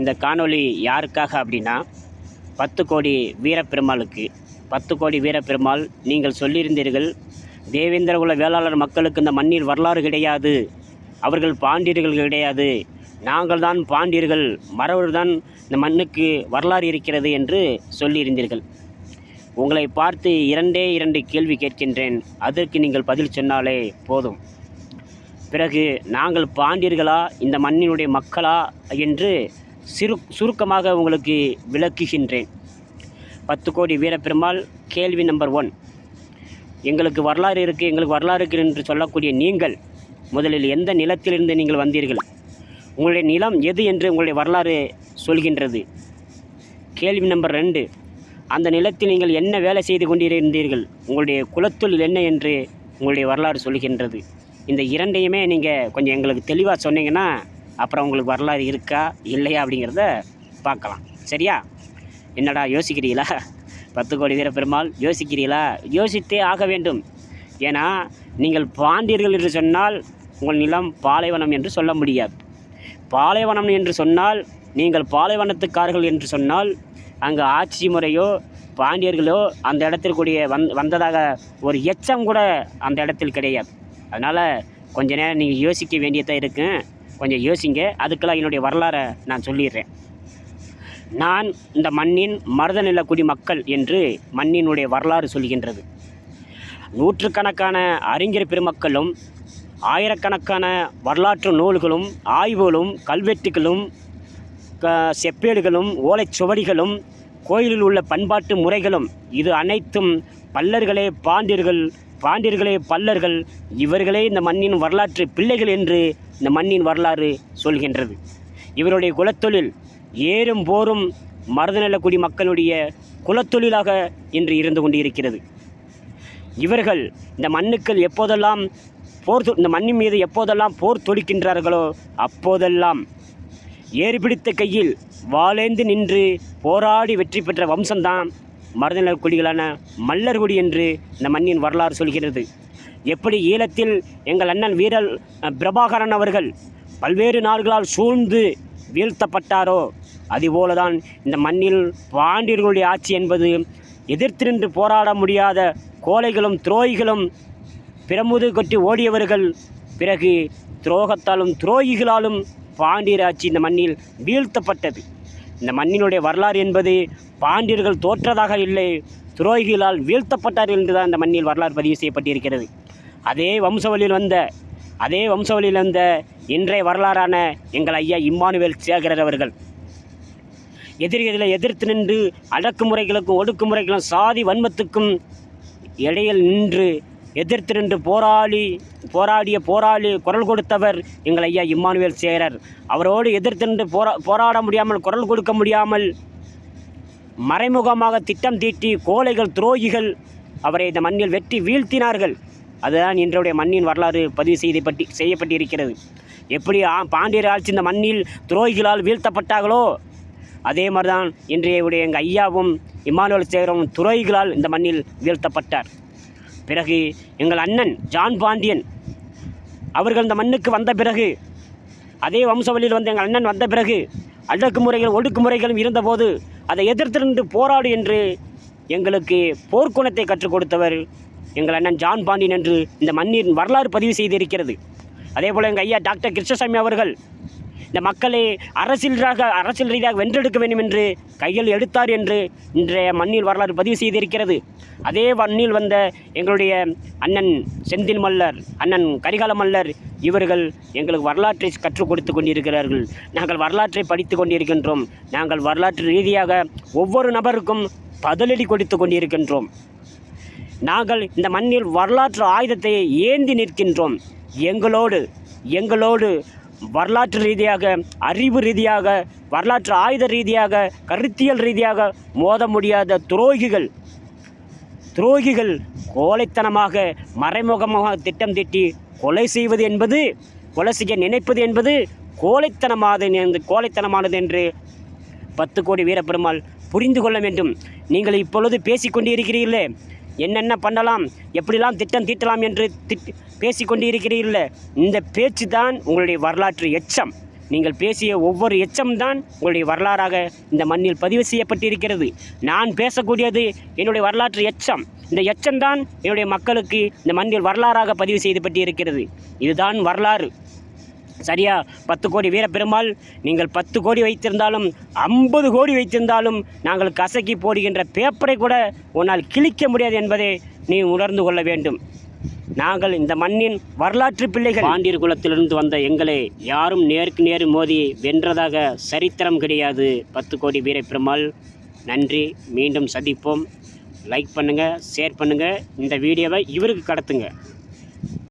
இந்த காணொளி யாருக்காக அப்படின்னா பத்து கோடி வீரப்பெருமாளுக்கு பத்து கோடி வீரப்பெருமாள் நீங்கள் சொல்லியிருந்தீர்கள் தேவேந்திரகுல வேளாளர் மக்களுக்கு இந்த மண்ணில் வரலாறு கிடையாது அவர்கள் பாண்டியர்கள் கிடையாது நாங்கள் தான் பாண்டியர்கள் மறவர் தான் இந்த மண்ணுக்கு வரலாறு இருக்கிறது என்று சொல்லியிருந்தீர்கள். உங்களை பார்த்து இரண்டே இரண்டு கேள்வி கேட்கின்றேன் அதற்கு நீங்கள் பதில் சொன்னாலே போதும். பிறகு நாங்கள் பாண்டியர்களா இந்த மண்ணினுடைய மக்களா என்று சிறு சுருக்கமாக உங்களுக்கு விளக்குகின்றேன். பத்து கோடி வீரப்பெருமாள் கேள்வி நம்பர் ஒன். எங்களுக்கு வரலாறு இருக்குது எங்களுக்கு வரலாறு இருக்குது என்று சொல்லக்கூடிய நீங்கள் முதலில் எந்த நிலத்திலிருந்து நீங்கள் வந்தீர்கள்? உங்களுடைய நிலம் எது என்று உங்களுடைய வரலாறு சொல்கின்றது. கேள்வி நம்பர் ரெண்டு. அந்த நிலத்தில் நீங்கள் என்ன வேலை செய்து கொண்டிருந்தீர்கள்? உங்களுடைய குலத்தொழில் என்ன என்று உங்களுடைய வரலாறு சொல்கின்றது. இந்த இரண்டையுமே நீங்கள் கொஞ்சம் எங்களுக்கு தெளிவாக சொன்னீங்கன்னா அப்புறம் உங்களுக்கு வரலாறு இருக்கா இல்லையா அப்படிங்கிறத பார்க்கலாம். சரியா? என்னடா யோசிக்கிறீங்களா? பத்து கோடி வீர பெருமாள் யோசிக்கிறீங்களா? யோசித்தே ஆக வேண்டும். ஏன்னா நீங்கள் பாண்டியர்கள் என்று சொன்னால் உங்கள் நிலம் பாலைவனம் என்று சொல்ல முடியாது. பாலைவனம் என்று சொன்னால் நீங்கள் பாலைவனத்துக்காரர்கள் என்று சொன்னால் அங்கே ஆட்சி முறையோ பாண்டியர்களோ அந்த இடத்திற்குரிய வந் வந்ததாக ஒரு எச்சம் கூட அந்த இடத்தில் கிடையாது. அதனால் கொஞ்ச நேரம் நீங்கள் யோசிக்க வேண்டியதாக இருக்குது கொஞ்சம் யோசிங்க. அதுக்கெல்லாம் என்னுடைய வரலாறை நான் சொல்லிடுறேன். நான் இந்த மண்ணின் மருதநில குடிமக்கள் என்று மண்ணினுடைய வரலாறு சொல்கின்றது. நூற்றுக்கணக்கான அறிஞர் பெருமக்களும் ஆயிரக்கணக்கான வரலாற்று நூல்களும் ஆய்வுகளும் கல்வெட்டுகளும் க- செப்பேடுகளும் ஓலைச்சுவடிகளும் கோயிலில் உள்ள பண்பாட்டு முறைகளும் இது அனைத்தும் பல்லர்களே பாண்டியர்கள் பாண்டியர்களே பல்லர்கள் இவர்களே இந்த மண்ணின் வரலாற்று பிள்ளைகள் என்று இந்த மண்ணின் வரலாறு சொல்கின்றது. இவருடைய குலத்தொழில் ஏறும் போரும் மருதநலக்குடி மக்களுடைய குலத்தொழிலாக இன்று இருந்து கொண்டிருக்கிறது. இவர்கள் இந்த மண்ணுக்கள் எப்போதெல்லாம் போர் தொ- இந்த மண்ணின் மீது எப்போதெல்லாம் போர் தொடுக்கின்றார்களோ அப்போதெல்லாம் ஏறு பிடித்த கையில் வாளேந்து நின்று போராடி வெற்றி பெற்ற வம்சம்தான் மருதநல குடிகளான மல்லர்குடி என்று இந்த மண்ணின் வரலாறு சொல்கிறது. எப்படி ஈழத்தில் எங்கள் அண்ணன் வீரல் பிரபாகரன் அவர்கள் பல்வேறு நாடுகளால் சூழ்ந்து வீழ்த்தப்பட்டாரோ அதுபோலதான் இந்த மண்ணில் பாண்டியர்களுடைய ஆட்சி என்பது எதிர்த்து நின்று போராட முடியாத கோழைகளும் துரோகிகளும் பிரமுது கொட்டி ஓடியவர்கள். பிறகு துரோகத்தாலும் துரோகிகளாலும் பாண்டியர் ஆட்சி இந்த மண்ணில் வீழ்த்தப்பட்டது. இந்த மண்ணினுடைய வரலாறு என்பது பாண்டியர்கள் தோற்றதாக இல்லை துரோகிகளால் வீழ்த்தப்பட்டார்கள் என்றுதான் இந்த மண்ணில் வரலாறு பதிவு செய்யப்பட்டிருக்கிறது. அதே வம்சவழியில் வந்த அதே வம்சவழியில் வந்த இன்றைய வரலாறான எங்கள் ஐயா இம்மானுவேல் சேகரர் அவர்கள். எதிரிகளை எதிர்த்து நின்று அடக்குமுறைகளுக்கும் ஒடுக்குமுறைகளும் சாதி வன்மத்துக்கும் இடையில் நின்று எதிர்த்து நின்று போராளி போராடிய போராளி குரல் கொடுத்தவர் எங்கள் ஐயா இம்மானுவேல் சேரர். அவரோடு எதிர்த்து நின்று போரா போராட முடியாமல் குரல் கொடுக்க முடியாமல் மறைமுகமாக திட்டம் தீட்டி கோழைகள் துரோகிகள் அவரை இந்த மண்ணில் வெட்டி வீழ்த்தினார்கள். அதுதான் இன்றைய மண்ணின் வரலாறு பதிவு செய்யப்பட்டி செய்யப்பட்டிருக்கிறது. எப்படி ஆ- பாண்டியர் ஆட்சி இந்த மண்ணில் துரோகிகளால் வீழ்த்தப்பட்டார்களோ அதே மாதிரி தான் இன்றைய உடைய எங்கள் ஐயாவும் இம்மானுவல் சேகரும் துரோகிகளால் இந்த மண்ணில் வீழ்த்தப்பட்டார். பிறகு எங்கள் அண்ணன் ஜான் பாண்டியன் அவர்கள் இந்த மண்ணுக்கு வந்த பிறகு அதே வம்சவழியில் வந்த எங்கள் அண்ணன் வந்த பிறகு அடக்குமுறைகள் ஒடுக்குமுறைகளும் இருந்தபோது அதை எதிர்த்து நின்று போராடு என்று எங்களுக்கு போர்க்குணத்தை கற்றுக் கொடுத்தவர் எங்கள் அண்ணன் ஜான் பாண்டியன் என்று இந்த மண்ணின் வரலாறு பதிவு செய்திருக்கிறது. அதே போல் எங்கள் ஐயா டாக்டர் கிருஷ்ணசாமி அவர்கள் இந்த மக்களை அரசியலாக அரசியல் ரீதியாக வென்றெடுக்க வேண்டும் என்று கையில் எடுத்தார் என்று இன்றைய மண்ணில் வரலாறு பதிவு செய்திருக்கிறது. அதே மண்ணில் வந்த எங்களுடைய அண்ணன் செந்தில் மல்லர் அண்ணன் கரிகால மல்லர் இவர்கள் எங்களுக்கு வரலாற்றை கற்றுக் கொடுத்து கொண்டிருக்கிறார்கள். நாங்கள் வரலாற்றை படித்து கொண்டிருக்கின்றோம். நாங்கள் வரலாற்று ரீதியாக ஒவ்வொரு நபருக்கும் பதிலடி கொடுத்து கொண்டிருக்கின்றோம். நாங்கள் இந்த மண்ணில் வரலாற்று ஆயுதத்தை ஏந்தி நிற்கின்றோம். எங்களோடு எங்களோடு வரலாற்று ரீதியாக அறிவு ரீதியாக வரலாற்று ஆயுத ரீதியாக கருத்தியல் ரீதியாக மோத முடியாத துரோகிகள் துரோகிகள் கோழைத்தனமாக மறைமுகமாக திட்டம் தீட்டி கொலை செய்வது என்பது கொலை செய்ய நினைப்பது என்பது கோழைத்தனமானது கோழைத்தனமானது என்று பத்து கோடி வீரப்பெருமாள் புரிந்து கொள்ள வேண்டும். நீங்கள் இப்பொழுது பேசிக்கொண்டிருக்கிறீர்களே என்னென்ன பண்ணலாம்? எப்படிலாம் திட்டம் தீட்டலாம் என்று திட் பேசிக்கொண்டிருக்கிறீர்களே? இந்த பேச்சு தான் உங்களுடைய வரலாற்று எச்சம். நீங்கள் பேசிய ஒவ்வொரு எச்சம்தான் உங்களுடைய வரலாறாக இந்த மண்ணில் பதிவு செய்யப்பட்டிருக்கிறது. நான் பேசக்கூடியது என்னுடைய வரலாற்று எச்சம். இந்த எச்சம்தான் என்னுடைய மக்களுக்கு இந்த மண்ணில் வரலாறாக பதிவு செய்யப்பட்டிருக்கிறது இதுதான் வரலாறு. சரியா? பத்து கோடி வீரப்பெருமாள் நீங்கள் பத்து கோடி வைத்திருந்தாலும் ஐம்பது கோடி வைத்திருந்தாலும் நாங்கள் கசக்கி போடுகின்ற பேப்பரை கூட உன்னால் கிழிக்க முடியாது என்பதை நீ உணர்ந்து கொள்ள வேண்டும். நாங்கள் இந்த மண்ணின் வரலாற்று பிள்ளைகள். பாண்டியர் குலத்திலிருந்து வந்த எங்களை யாரும் நேருக்கு நேர் மோதி வென்றதாக சரித்திரம் கிடையாது. பத்து கோடி வீரப்பெருமாள் நன்றி. மீண்டும் சந்திப்போம். லைக் பண்ணுங்கள் ஷேர் பண்ணுங்கள் இந்த வீடியோவை இவருக்கு கடத்துங்க.